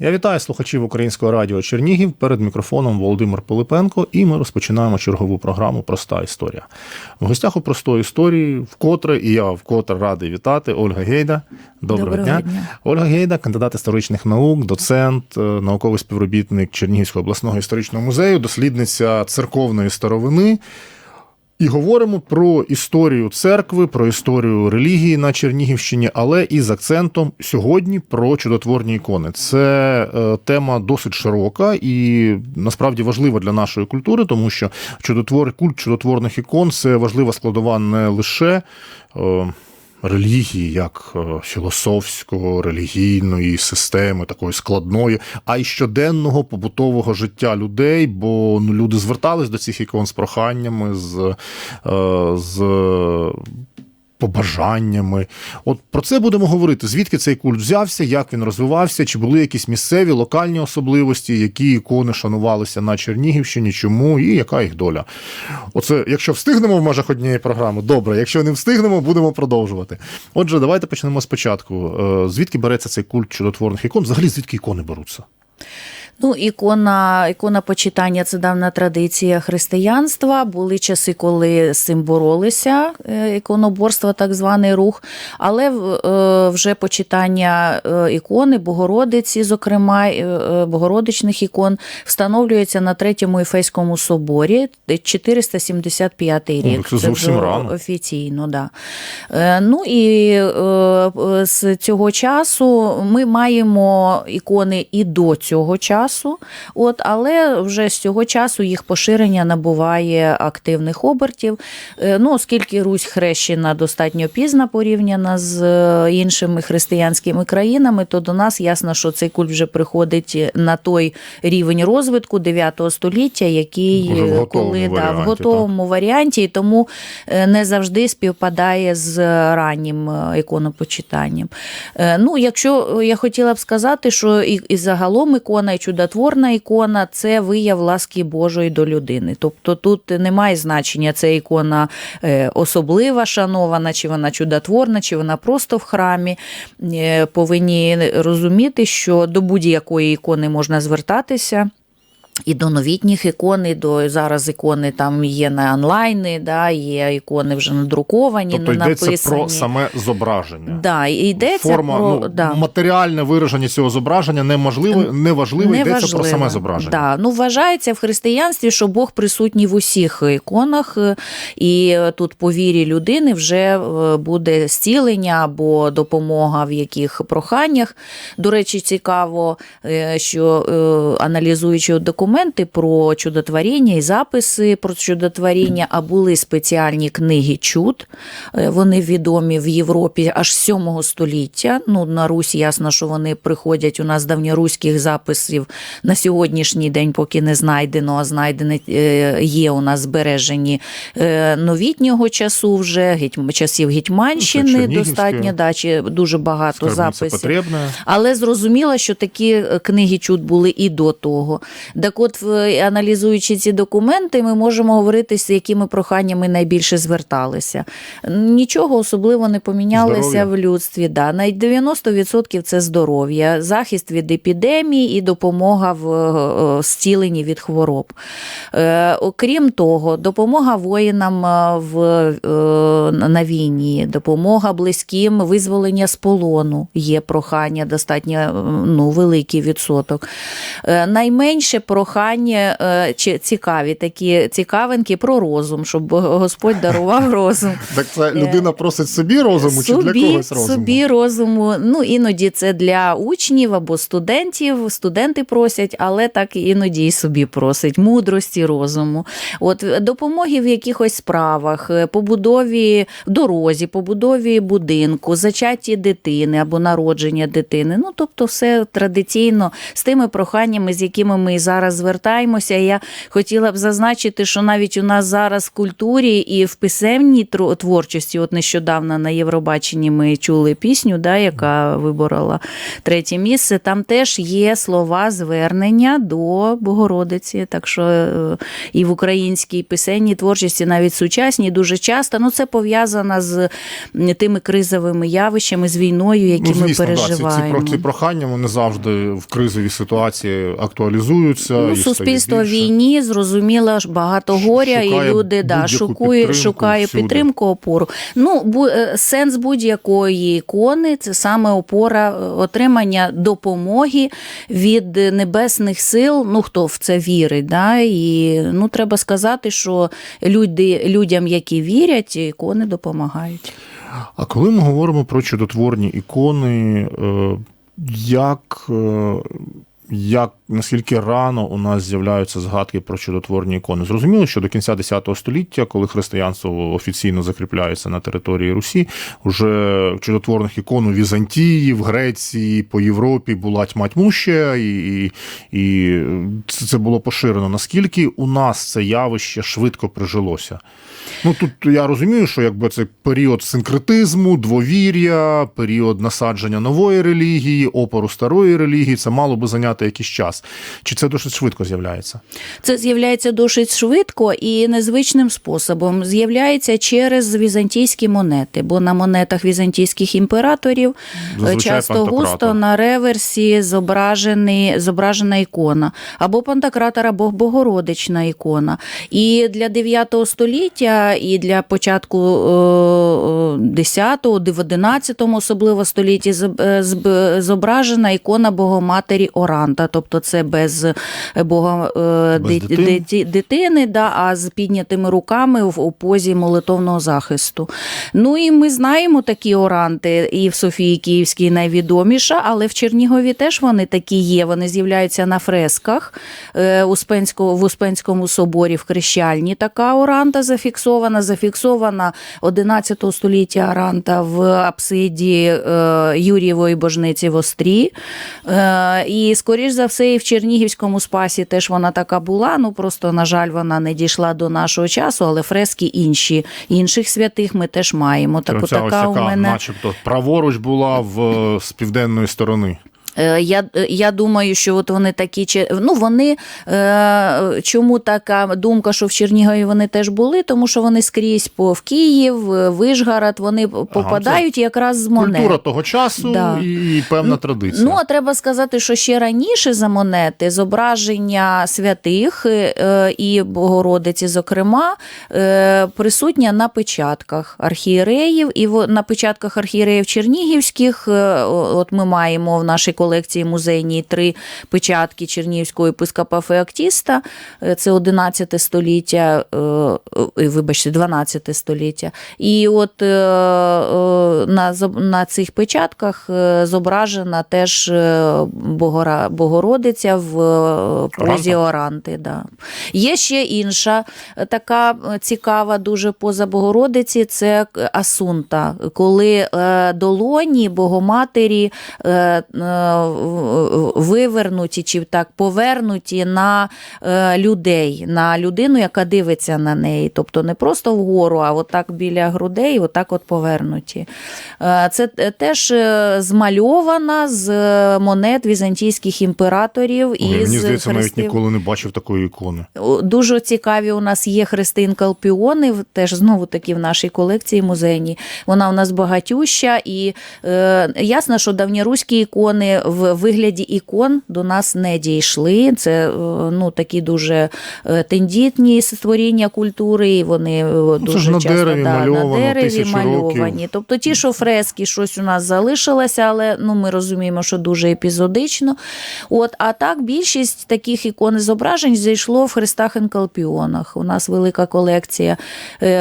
Я вітаю слухачів українського радіо Чернігів перед мікрофоном Володимир Пилипенко, і ми розпочинаємо чергову програму Проста історія. В гостях у простої історії вкотре, і я вкотре радий вітати Ольга Гейда. Доброго, Доброго дня. дня. Ольга Гейда, кандидат історичних наук, доцент, е, науковий співробітник Чернігівського обласного історичного музею, дослідниця церковної старовини. І говоримо про історію церкви, про історію релігії на Чернігівщині, але із акцентом сьогодні про чудотворні ікони. Це е, тема досить широка і насправді важлива для нашої культури, тому що чудотвор, культ чудотворних ікон це важлива складова не лише. Е, Релігії, як філософської, філософського, релігійної системи, такої складної, а й щоденного побутового життя людей, бо ну, люди звертались до цих ікон з проханнями, з, е, з побажаннями. От про це будемо говорити. Звідки цей культ взявся, як він розвивався, чи були якісь місцеві локальні особливості, які ікони шанувалися на Чернігівщині, чому і яка їх доля? Оце, якщо встигнемо в межах однієї програми, добре. Якщо не встигнемо, будемо продовжувати. Отже, давайте почнемо спочатку. Е, Звідки береться цей культ чудотворних ікон? Взагалі, звідки ікони беруться? Ну, ікона, ікона почитання це давна традиція християнства. Були часи, коли з цим боролися, е, іконоборство, так званий рух. Але е, вже почитання е, ікони, Богородиці, зокрема, Богородичних ікон, встановлюється на третьому Ефеському соборі 475 рік. це зовсім вже рано. Офіційно, да. Ну і з цього часу ми маємо ікони і до цього часу, от, але вже з цього часу їх поширення набуває активних обертів. Е, Ну, оскільки Русь хрещена достатньо пізно порівняна з е, іншими християнськими країнами, то до нас ясно, що цей культ вже приходить на той рівень розвитку 9 століття, який в е, готовому коли да, в готовому варіанті, і тому не завжди співпадає з раннім іконопочитанням. Ну, якщо я хотіла б сказати, що і, і загалом ікона, і чудотворна ікона це вияв ласки Божої до людини. Тобто тут немає значення, це ікона е, особлива, шанована, чи вона чудотворна, чи вона просто в храмі. Е, Повинні розуміти, що до будь-якої ікони можна звертатися. І до новітніх ікон, і до зараз ікони там є на онлайни, да, є ікони вже надруковані, Тобто не йдеться про саме зображення. Да, і йдеться Форма, про ну, да. матеріальне вираження цього зображення неможливе, неважливо, йдеться про саме зображення. Да. Ну, вважається в християнстві, що Бог присутній в усіх іконах, е, і тут по вірі людини вже е, буде зцілення або допомога в яких проханнях. До речі, цікаво, е, що е, аналізуючи документи про чудотворіння і записи про чудотворіння, а були спеціальні книги чуд. Е, Вони відомі в Європі аж 7 століття. Ну, на Русі ясно, що вони приходять у нас давньоруських записів на сьогоднішній день, поки не знайдено, а знайдені е, є у нас збережені е, новітнього часу вже, часів Гетьманщини, Чернігівське. достатньо да, чи дуже багато записів. потрібна. Але зрозуміло, що такі книги чуд були і до того. Так от, аналізуючи ці документи, ми можемо говорити, з якими проханнями найбільше зверталися. Нічого особливо не помінялося Здоров'я. в людстві. Да. На 90% це здоров'я, захист від епідемій і допомога в е, зціленні від хвороб. Е, Окрім того, допомога воїнам е, в, на війні, допомога близьким, визволення з полону є прохання, достатньо ну, великий відсоток. Найменше прохання е, чи цікаві такі цікавинки про розум, щоб Господь дарував розум. Так це людина просить собі розуму чи для когось розуму? Е, Собі розуму. Ну, іноді це для учнів або студентів. Студенти просять, але так іноді і собі просять мудрості, розуму. От допомоги в якихось справах, е, побудові дорозі, побудові будинку, зачатті дитини або народження дитини. Ну, тобто, все традиційно з тими проханнями, з якими ми і зараз зараз звертаємося. Я хотіла б зазначити, що навіть у нас зараз в культурі і в писемній творчості, от нещодавно на Євробаченні ми чули пісню, да, яка виборола третє місце. Там теж є слова звернення до Богородиці. Так що е, і в українській писемній творчості, навіть сучасній, дуже часто ну це пов'язано з тими кризовими явищами, з війною, які ми да, ці, ці, переживаємо. ці прохання вони завжди в кризовій ситуації актуалізуються. Ну, суспільство більше. війні зрозуміло ж багато горя, Шукає і люди да, шукує, підтримку шукає всюди. підтримку, опору. Ну, бу, е, сенс будь-якої ікони це саме опора е, отримання допомоги від небесних сил. Ну хто в це вірить. Да? І ну треба сказати, що люди, людям, які вірять, ікони допомагають. А коли ми говоримо про чудотворні ікони, е, як, як наскільки рано у нас з'являються згадки про чудотворні ікони? Зрозуміло, що до кінця X століття, коли християнство офіційно закріпляється на території Русі, вже чудотворних ікон у Візантії, в Греції, по Європі була тьма тьмуща, і, і, це було поширено. Наскільки у нас це явище швидко прижилося? Ну тут я розумію, що якби це період синкретизму, двовір'я, період насадження нової релігії, опору старої релігії, це мало би зайняти якийсь час. Чи це досить швидко з'являється? Це з'являється досить швидко і незвичним способом. З'являється через візантійські монети, бо на монетах візантійських імператорів е, Зазвичай часто густо на реверсі зображений, зображена ікона, або пантократор, або Богородична ікона. І для 9 століття, і для початку 10-го, 11 особливо столітті зоб- е, зб- зображена ікона Богоматері Оранта, тобто це без Бога е, Без дитини. дити- дитини, да, а з піднятими руками в позі молитовного захисту. Ну і ми знаємо такі оранти, і в Софії Київській найвідоміша, але в Чернігові теж вони такі є. Вони з'являються на фресках Е, Успенського, в Успенському соборі в Хрещальні. Така оранта зафіксована. Зафіксована 11 століття оранта в апсиді е, Юрієвої божниці в Острі. Е, І, скоріш за все, і в Чернігівському спасі теж вона така була. Ну просто, на жаль, вона не дійшла до нашого часу, але фрески інші інших святих ми теж маємо. Так, така, ось така у мене. начебто, праворуч була в, з південної сторони. Е, Я, я думаю, що от вони такі ну вони е, чому така думка, що в Чернігові вони теж були, тому що вони скрізь по в Київ, е, Вишгород, вони попадають якраз з монет. Культура того часу Да. і певна традиція. Ну, а треба сказати, що ще раніше за монети зображення святих е, і Богородиці, зокрема, е, присутня на печатках архієреїв. І на печатках архієреїв чернігівських, е, от ми маємо в нашій колекції музейній три печатки Чернігівського єпископа Феоктіста, е, це 11 століття, е, е, вибачте, 12 століття. І от на, на цих печатках зображена теж Богородиця в позі Оранти. Да. Є ще інша така цікава, дуже поза Богородиці, це Асунта, коли долоні Богоматері вивернуті чи так повернуті на е, людей, на людину, яка дивиться на неї. Тобто не просто вгору, а отак біля грудей, отак от повернуті. Е, Це теж е, змальована з монет візантійських імператорів Ой, і Мені здається, навіть ніколи не бачив такої ікони. Дуже цікаві у нас є хрестин Калпіони, теж знову таки в нашій колекції музейній. Вона у нас багатюща, і е, ясно, що давньоруські ікони в вигляді ікон до нас не дійшли. Це е, ну, такі дуже е, тендітні створіння культури, і вони е, Ну, це дуже ж на часто дереві да, мальовано, на дереві мальовані. років. Тобто ті, що фрески, щось у нас залишилося, але ну, ми розуміємо, що дуже епізодично. От, а так більшість таких ікон і зображень зайшло в хрестах інкалпіонах. У нас велика колекція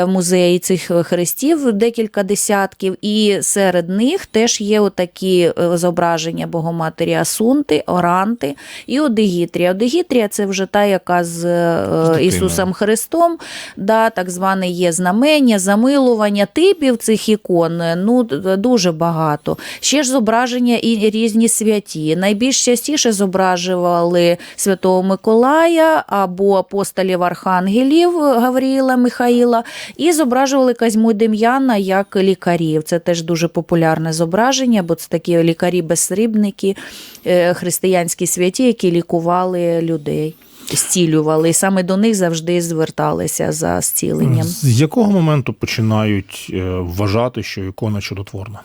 музеї цих хрестів, декілька десятків, і серед них теж є отакі зображення Богоматері Богоматері Асунти, Оранти і Одегітрія. Одегітрія це вже та, яка з, е, дитиною. Ісусом Христом, да, так зване є знамення, замилування типів цих ікон. Ну, дуже багато. Ще ж зображення і різні святі. Найбільш частіше зображували Святого Миколая або апостолів архангелів Гавріїла Михаїла, і зображували Казьму Дем'яна як лікарів. Це теж дуже популярне зображення, бо це такі лікарі-безсрібники, е, християнські святі, які лікували людей. Зцілювали, і саме до них завжди зверталися за зціленням. З якого моменту починають е, вважати, що ікона чудотворна?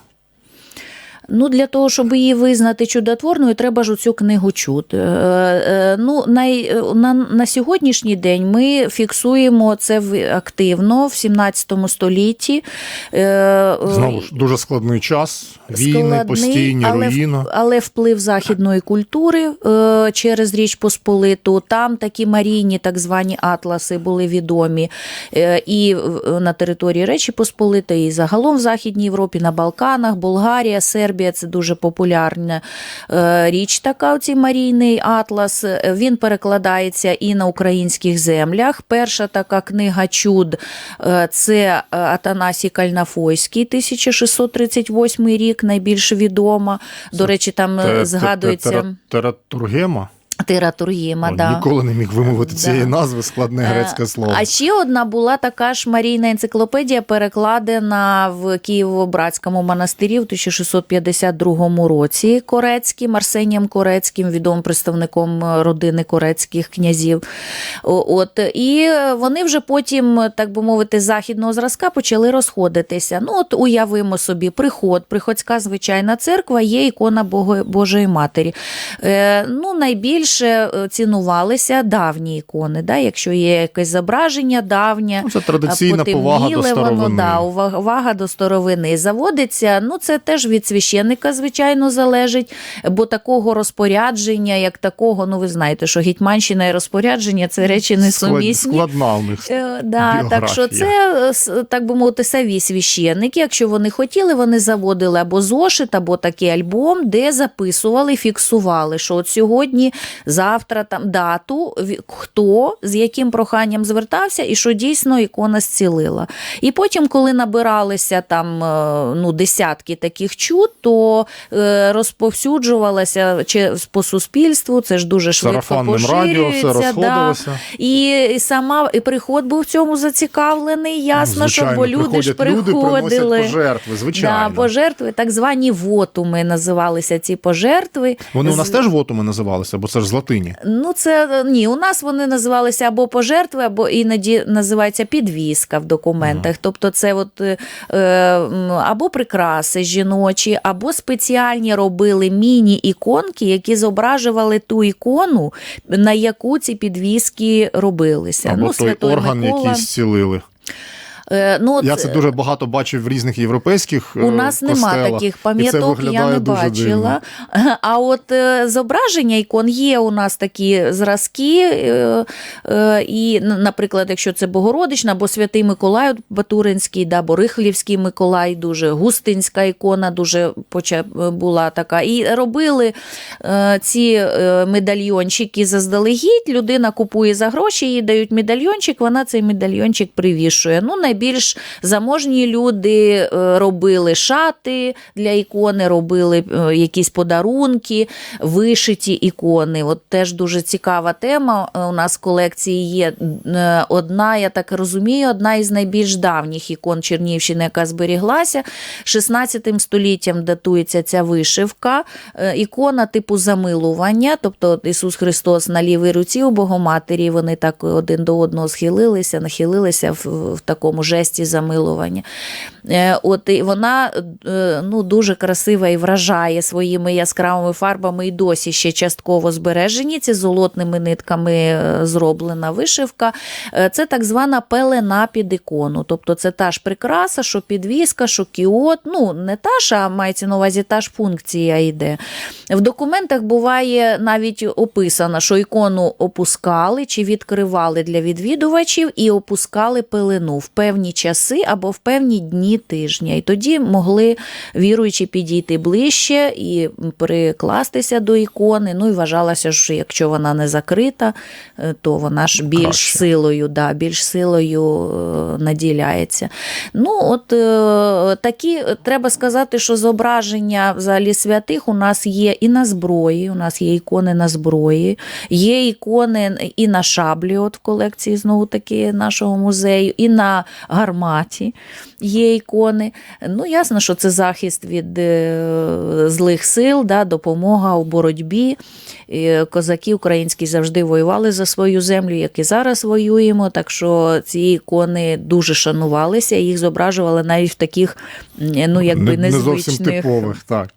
Ну, для того, щоб її визнати чудотворною, треба ж цю книгу чуд. Е, е, Ну, най, на, на сьогоднішній день ми фіксуємо це активно в 17 столітті. Е, Знову ж дуже складний час, війни, складний, постійні, але, руїна. але вплив західної культури е, через Річ Посполиту. Там такі марійні, так звані атласи були відомі е, і на території Речі Посполитої, і загалом в Західній Європі, на Балканах, Болгарія, Сербія це дуже популярна е, річ. Така цій марійний атлас. Він перекладається і на українських землях. Перша така книга чуд е, це е, Атанасій Кальнафойський, 1638 рік, найбільш відома. До речі, там згадується тера- Тератургема. Тератургіма. О, Да. Ніколи не міг вимовити Да. цієї назви, складне грецьке Е, слово. А ще одна була така ж Марійна енциклопедія, перекладена в Києво-Братському монастирі в 1652 році Корецьким, Арсенієм Корецьким, відомим представником родини корецьких князів. От, і вони вже потім, так би мовити, західного зразка почали розходитися. Ну, от уявимо собі, приход, приходська звичайна церква, є ікона Божої Матері. Е, ну, найбільше е, цінувалися давні ікони. Да? Якщо є якесь зображення давнє, Ну, Це традиційна повага до воно, да, увага до старовини. Заводиться, ну це теж від священника, звичайно, залежить, бо такого розпорядження, як такого, ну ви знаєте, що гетьманщина і розпорядження це речі несумісні. Складна у них. Е, Да, так що це, е, так би мовити, самі священники. Якщо вони хотіли, вони заводили або зошит, або такий альбом, де записували, фіксували, що от сьогодні, завтра там дату, хто з яким проханням звертався, і що дійсно ікона зцілила. І потім, коли набиралися там е, ну, десятки таких чуд, то е, розповсюджувалося чи по суспільству. Це ж дуже швидко Сарафанним радіо все поширюється, да. І, сама і приход був в цьому зацікавлений. Ясно, що бо люди ж приходять люди, приходили. пожертви, звичайно. Да, пожертви, так звані вотуми називалися ці пожертви. Вони у нас теж вотуми називалися, бо це ж з латині. Ну, це ні, у нас вони називалися або пожертви, або іноді називається підвіска в документах. Тобто, це от, е, або прикраси жіночі, або спеціальні робили міні-іконки, які зображували ту ікону, на яку ці підвіски робилися. Або ну, той орган, Микола. який зцілили. Е, ну, от, Я це дуже багато бачив в різних європейських У е, нас нема таких пам'яток, я не бачила. дивно. А от е, зображення ікон є у нас такі зразки. е, е, І, наприклад, якщо це Богородична, або Святий Миколай Батуринський, да, або Рихлівський Миколай, дуже густинська ікона, дуже була така. І робили е, ці е, медальйончики заздалегідь. Людина купує за гроші, їй дають медальйончик, вона цей медальйончик привішує. Ну, найбільш заможні люди е, робили шати для ікони, робили е, якісь подарунки, вишиті ікони. От теж дуже цікава тема. Е, У нас в колекції є одна, я так розумію, одна із найбільш давніх ікон Чернігівщини, яка зберіглася. 16 століттям датується ця вишивка. Ікона типу замилування, тобто Ісус Христос на лівій руці у Богоматері, вони так один до одного схилилися, нахилилися в, в такому жесті замилування. Е, От і вона е, ну, дуже красива і вражає своїми яскравими фарбами і досі ще частково збережені. Ці золотними нитками е, зроблена вишивка. Це так звана пелена під ікону. Тобто це та ж прикраса, що підвіска, що кіот. Ну, не та ж, а мається на увазі та ж функція йде. В документах буває навіть описано, що ікону опускали чи відкривали для відвідувачів і опускали пелену в певні часи або в певні дні тижня. І тоді могли віруючі підійти ближче і прикластися до ікони. Ну і вважалося, що якщо вона не закрита, е, то вона ж більш Краще. силою, да, більш силою е, наділяється. Ну, от е, такі треба сказати, що зображення взагалі святих у нас є і на зброї. У нас є ікони на зброї, є ікони і на шаблі, от в колекції знову таки нашого музею, і на гарматі є ікони. Ну, ясно, що це захист від е, злих сил, да, допомога у боротьбі. Козаки українські завжди воювали за свою землю, як і зараз воюємо. Так що ці ікони дуже шанувалися, їх зображували навіть в таких ну, якби не, не зовсім типових. Так.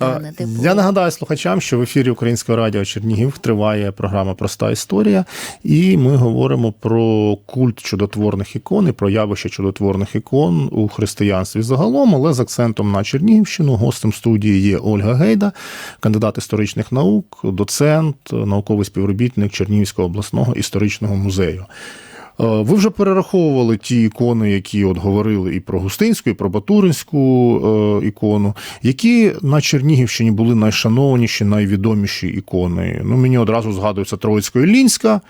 Да, А, нетипових. Я нагадаю слухачам, що в ефірі Українського радіо Чернігів триває програма Проста історія, і ми говоримо про культ чудотворних ікон і про явище чудотворних ікон у християнстві загалом, але з акцентом на Чернігівщину. Гостем студії є Ольга Гейда, кандидат історичних наук, доцент, науковий співробітник Чернігівського обласного історичного музею. Е, Ви вже перераховували ті ікони, які от говорили і про Густинську, і про Батуринську е, ікону, які на Чернігівщині були найшанованіші, найвідоміші ікони. Ну, мені одразу згадується Троїцько-Ілінська,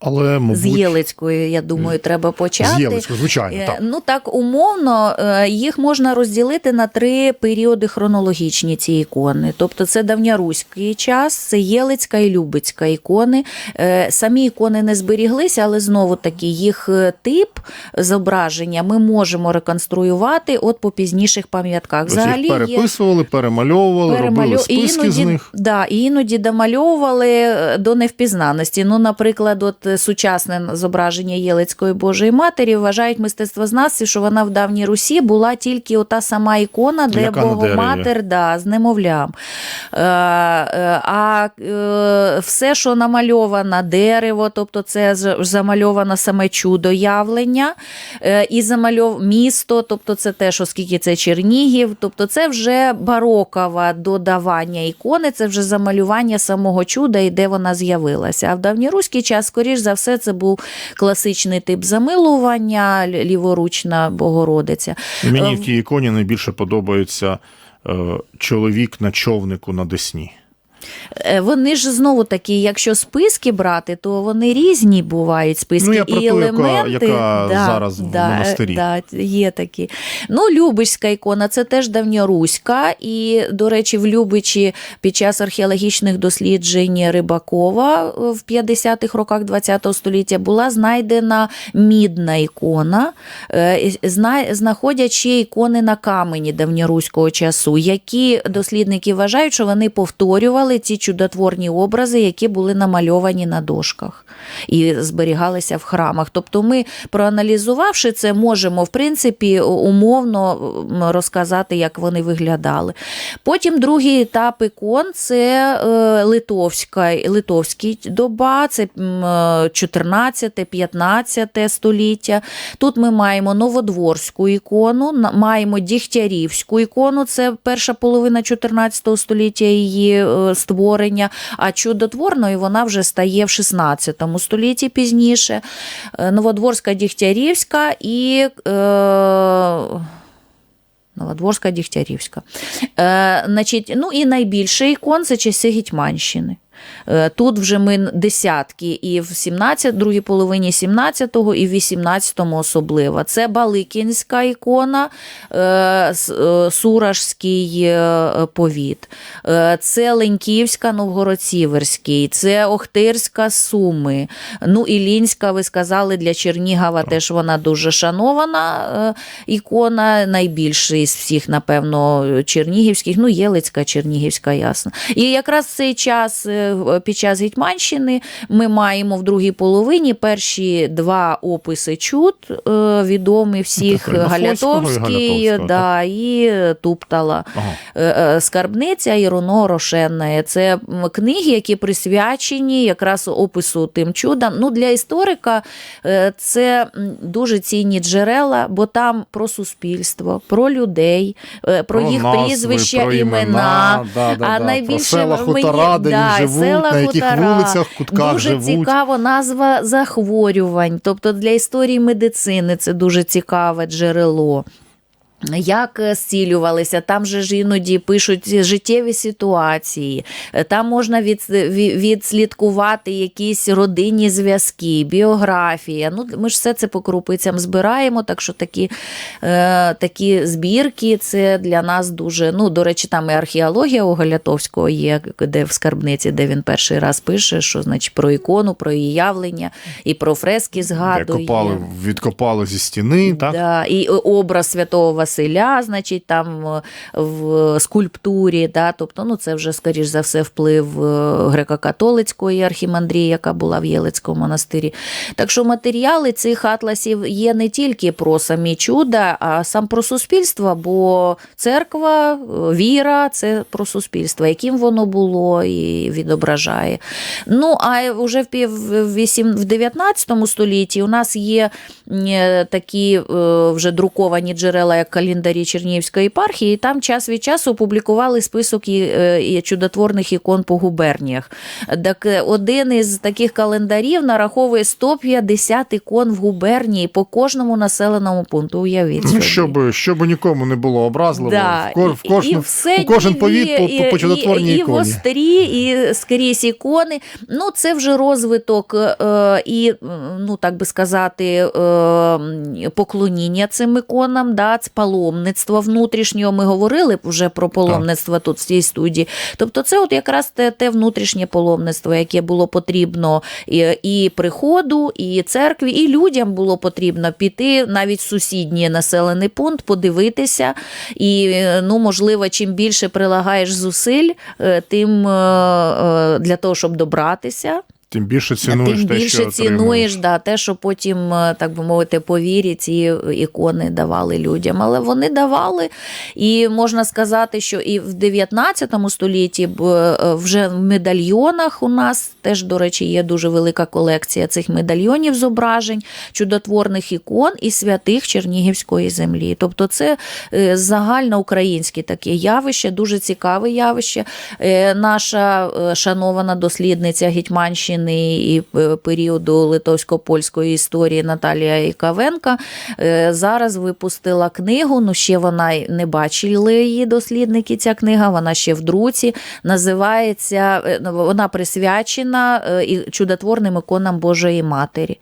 але, мабуть, З Єлицькою, я думаю, треба почати. з Єлицькою, звичайно, Е, так. Ну так умовно е, їх можна розділити на три періоди хронологічні. Ці ікони. Тобто це давньоруський час, це Єлицька і Любицька ікони. Е, Самі ікони не зберіглися, але знову таки їх тип зображення ми можемо реконструювати от по пізніших пам'ятках. Ось їх переписували, перемальовували, робили списки іноді, з них. Да, і іноді домальовували до невпізнаності. Ну, наприклад, от сучасне зображення Єлицької Божої Матері вважають мистецтвознавці, що вона в давній Русі була тільки ота сама ікона, де Яка Богоматер да, з немовлям. Е, е, а е, все, що намальовано дерево, тобто це з- замальовано саме чудо явлення, е, і замальов місто, тобто це теж, оскільки це Чернігів, тобто це вже барокове додавання ікони, це вже замалювання самого чуда і де вона з'явилася. А в давньоруський час, скоріш за все, це був класичний тип замилування, ліворучна Богородиця. Мені Е, в тій іконі найбільше подобається е, чоловік на човнику на Десні. Е, Вони ж знову такі, якщо списки брати, то вони різні бувають списки Ну, я про і ту, яка- елементи. яка зараз в монастирі. Да, є такі. Ну, Любичська ікона це теж давньоруська. І, до речі, в Любичі під час археологічних досліджень Рибакова в 50-х роках ХХ століття була знайдена мідна ікона. Е, і зна- Знаходять ще ікони на камені давньоруського часу, які дослідники вважають, що вони повторювали ті чудотворні образи, які були намальовані на дошках і зберігалися в храмах. Тобто, ми, проаналізувавши це, можемо в принципі умовно розказати, як вони виглядали. Потім другий етап ікон це е, литовська, доба, це е, 14-15 століття. Тут ми маємо новодворську ікону, маємо дігтярівську ікону, це перша половина 14 століття її е, створення, а чудотворною вона вже стає в 16 столітті пізніше. Е, Новодворська Дігтярівська і. Е, Новодворська Дігтярівська. Е, значить, ну і найбільший ікон це часи Гетьманщини. Е, Тут вже ми десятки і в 17, другій половині 17-го, і в 18-му особливо. Це Баликінська ікона, е, е, Суражський повіт, це Леньківська, Новгород-Сіверський, це Охтирська Суми. Ну і Лінська, ви сказали, для Чернігова теж вона дуже шанована ікона, найбільша із всіх, напевно, чернігівських, ну, Єлицька, Чернігівська, ясно. І якраз цей час, під час Гетьманщини, ми маємо в другій половині перші два описи чуд, е, відомі всіх Так, і Галятовський, да, і Туптала. Ага. Е, е, Скарбниця і Руно Рошенне. Це книги, які присвячені якраз опису тим чудам. Ну, для історика е, це дуже цінні джерела, бо там про суспільство, про людей, е, про, їх назви, прізвища, про імена. да, да, а да, найбільше про села, мені- хутора, де да, їх живуть села, на яких хутора. вулицях, кутках дуже живуть. цікаво назва захворювань. Тобто для історії медицини це дуже цікаве джерело. Як е, зцілювалися, там же ж іноді пишуть життєві ситуації, Е, там можна від, відслідкувати якісь родинні зв'язки, біографія. Ну, ми ж все це по крупицям збираємо, так що такі, е, такі збірки це для нас дуже. Ну, до речі, там і археологія у Галятовського є, де в скарбниці, де він перший раз пише, що значить про ікону, про її явлення, і про фрески Де згадує. копали, відкопали зі стіни, так? Да, і образ святого Василя, значить, там е, в скульптурі, да, тобто, ну, це вже, скоріш за все, вплив е, греко-католицької архімандрії, яка була в Єлицькому монастирі. Так що матеріали цих атласів є не тільки про самі чуда, а сам про суспільство, бо церква, е, віра це про суспільство, яким воно було і відображає. Ну, а вже в в 19 столітті у нас є такі вже друковані джерела, як календарі Чернігівської єпархії, і там час від часу опублікували список і, е, і чудотворних ікон по губерніях. Так е, один із таких календарів нараховує 150 ікон в губернії по кожному населеному пункту. Уявіть Ну, щоб, щоб нікому не було образливо, Да, в, ко- в, і- кожну, і у кожен повіт по, по, по чудотворній і, і, іконі. в Острі, і скрізь ікони. Ну, це вже розвиток е, і, ну так би сказати, е, поклоніння цим іконам, да, це паломництво внутрішнього. Ми говорили вже про паломництво тут в цій студії. Тобто, це от якраз те, те внутрішнє паломництво, яке було потрібно і, і приходу, і церкві, і людям було потрібно піти навіть в сусідній населений пункт, подивитися. І е, ну, можливо, чим більше прилагаєш зусиль, е, тим е, для того, щоб добратися. Тим більше цінуєш Тим те, більше що цінуєш да, те, що потім, е, так би мовити, по вірі ці ікони давали людям. Але вони давали, і можна сказати, що і в 19 столітті е, вже в медальйонах у нас теж, до речі, є дуже велика колекція цих медальйонів зображень, чудотворних ікон і святих Чернігівської землі. Тобто, це е, загальноукраїнське таке явище, дуже цікаве явище. Наша шанована дослідниця Гетьманщини і е, періоду литовсько-польської історії Наталія Ікавенка е, зараз випустила книгу. Ну, ще вона не бачили її дослідники. Ця книга, вона ще в друці. Називається е, вона присвячена чудотворним іконам Божої Матері.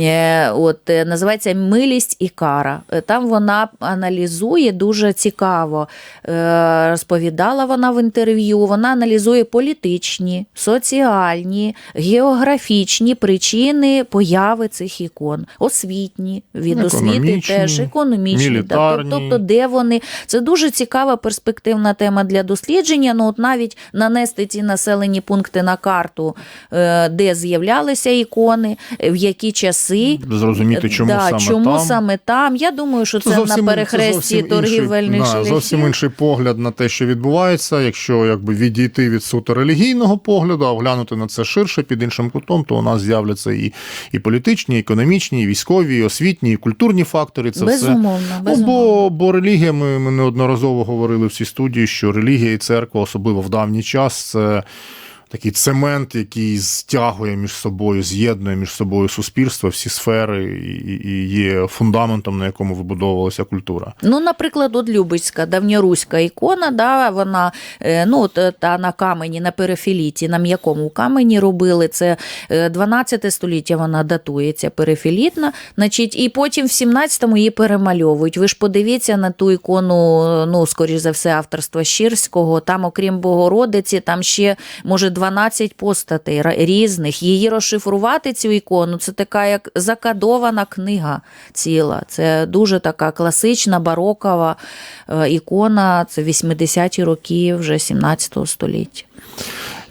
Е, От, е, називається Милість і кара. Е, Там вона аналізує дуже цікаво. Розповідала вона в інтерв'ю. Вона аналізує політичні, соціальні, географічні причини появи цих ікон, освітні, від освіти теж, економічні. мілітарні. Тобто, де вони. Це дуже цікава перспективна тема для дослідження. Ну, от навіть нанести ці населені пункти на карту, де з'являлися ікони, в які часи. Зрозуміти, чому да, саме чому там. саме там. Я думаю, що це, Це на перехресті зовсім торгівельних інший, шляхів. да, зовсім інший погляд на те, що відбувається. Якщо якби відійти від суто релігійного погляду, а оглянути на це ширше під іншим кутом, то у нас з'являться і, і політичні, і економічні, і військові, і освітні, і культурні фактори. Це безумовно, Ну, безумовно. бо, бо релігія, ми, ми неодноразово говорили в цій студії, що релігія і церква, особливо в давній час, це такий цемент, який стягує між собою, з'єднує між собою суспільство, всі сфери, і, і є фундаментом, на якому вибудовувалася культура. Ну, наприклад, от Любецька, давньоруська ікона, да, вона е, ну, е, та на камені, на перифіліті, на м'якому камені робили. Це е, 12 століття вона датується перифілітна. Значить, і потім в 17-му її перемальовують. Ви ж подивіться на ту ікону, е, ну, скоріш за все, авторства Щирського. Там, окрім Богородиці, там ще, може, 12 постатей різних. Її розшифрувати цю ікону, це така як закадована книга ціла. Це дуже така класична барокова е, ікона. Це 80-ті роки вже 17 століття.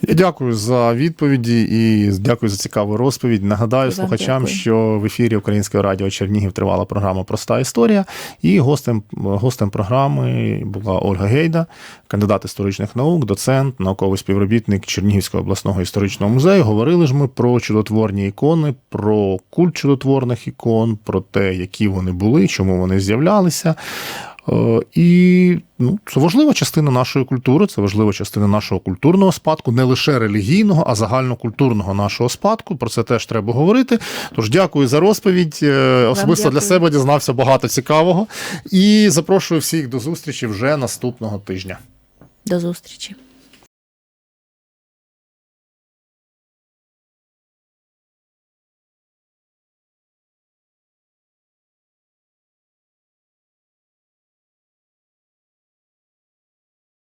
Я дякую за відповіді і дякую за цікаву розповідь. Нагадаю Вам слухачам, дякую. що в ефірі Українського радіо Чернігів тривала програма Проста історія. І гостем, гостем програми була Ольга Гейда, кандидат історичних наук, доцент, науковий співробітник Чернігівського обласного історичного музею. Говорили ж ми про чудотворні ікони, про культ чудотворних ікон, про те, які вони були, чому вони з'являлися. Е, І ну, це важлива частина нашої культури, це важлива частина нашого культурного спадку, не лише релігійного, а загальнокультурного нашого спадку. Про це теж треба говорити. Тож дякую за розповідь. Е, Особисто для себе дізнався багато цікавого. І запрошую всіх до зустрічі вже наступного тижня. До зустрічі.